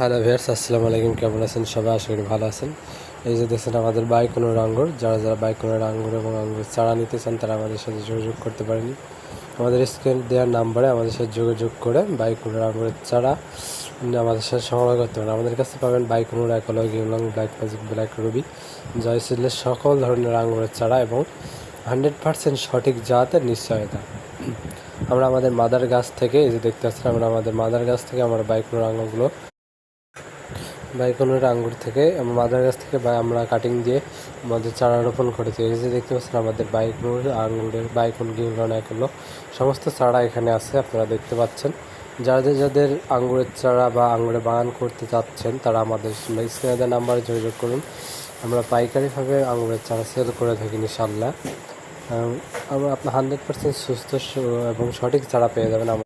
Hello viewers আসসালামু আলাইকুম, কেমন আছেন? সবাই আশা করি ভালো আছেন। এই যে দেখছেন আমাদের বাইকুনোর আঙ্গুর, যারা যারা বাইকুনোর আঙ্গুর এবং আঙ্গুর চারা নিতে চান, তারা আমাদের সাথে যোগাযোগ করতে পারেনি। আমাদের স্ক্রিন দেওয়ার নাম্বারে আমাদের সাথে যোগাযোগ করে বাইকুনোর আঙ্গুরের চারা আমাদের সাথে সংগ্রহ করতে পারেন। আমাদের কাছে পাবেন বাইকুনোর একলগ ইউলং ব্ল্যাক ম্যাজিক ব্ল্যাক রুবি জয়সিলের সকল ধরনের আঙ্গুরের চারা এবং হান্ড্রেড পার্সেন্ট সঠিক জাতের নিশ্চয়তা। আমরা আমাদের মাদার গাছ থেকে, এই যে দেখতে পাচ্ছেন, আমরা আমাদের মাদার গাছ থেকে আমরা বাইকুনোর আঙ্গুরগুলো বাইকনের আঙ্গুর থেকে মাদার গাছ থেকে আমরা কাটিং দিয়ে আমাদের চারা রোপণ করেছি। এই যে দেখতে পাচ্ছেন আমাদের বাইকুন আঙ্গুরের বাইকুন গিংলন এগুলো সমস্ত চারা এখানে আছে, আপনারা দেখতে পাচ্ছেন। যাদের যাদের আঙ্গুরের চারা বা আঙ্গুরের বাগান করতে চাচ্ছেন, তারা আমাদের স্ক্রিনে নাম্বারে যোগাযোগ করুন। আমরা পাইকারিভাবে আঙ্গুরের চারা সেল করে থাকি ইনশাল্লাহ আমরা আপনার হান্ড্রেড পার্সেন্ট সুস্থ এবং সঠিক চারা পেয়ে যাবেন